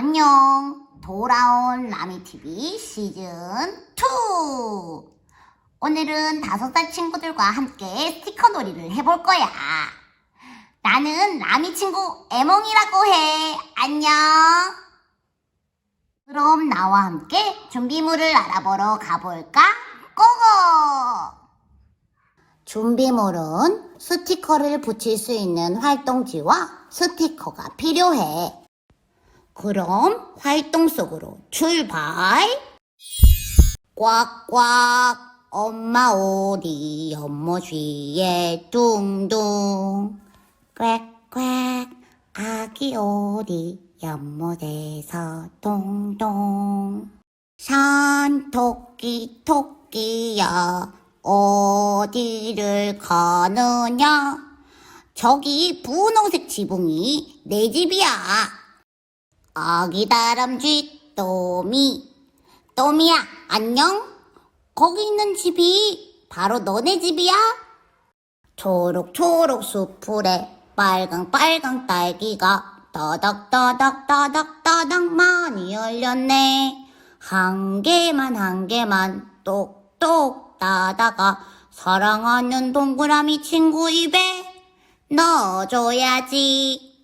안녕. 돌아온 라미TV 시즌 2. 오늘은 다섯 살 친구들과 함께 스티커 놀이를 해볼 거야. 나는 라미 친구 애몽이라고 해. 안녕. 그럼 나와 함께 준비물을 알아보러 가볼까? 고고! 준비물은 스티커를 붙일 수 있는 활동지와 스티커가 필요해. 그럼 활동 속으로 출발! 꽉꽉. 엄마 오리 연못위에 둥둥. 꽥꽥. 아기 오리 연못에서 동동. 산 토끼 토끼야. 어디를 가느냐? 저기 분홍색 지붕이 내 집이야 아기 다람쥐 또미. 또미야 안녕. 거기 있는 집이 바로 너네 집이야? 초록초록 수풀에 빨강빨강 딸기가 따닥따닥따닥따닥 많이 열렸네. 한 개만 한 개만 똑똑 따다가 사랑하는 동그라미 친구 입에 넣어줘야지